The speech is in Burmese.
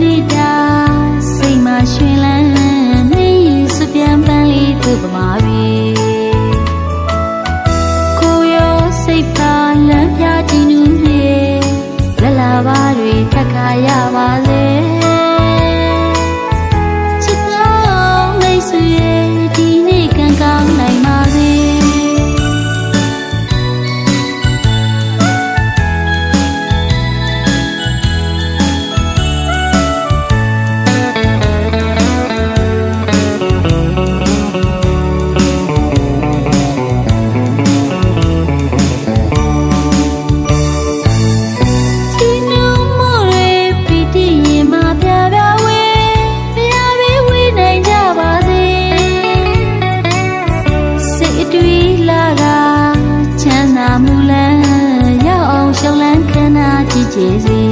နေတာစိတ်မှာရွှင်လန်းနေစပြန်ပန်းလေးသူ့ပမာပြီကိုရောစိတ်ပါလမ်းပြတီနူးနေလလာပါတွေထက်ခါရပါစေ ဖြစ်စေ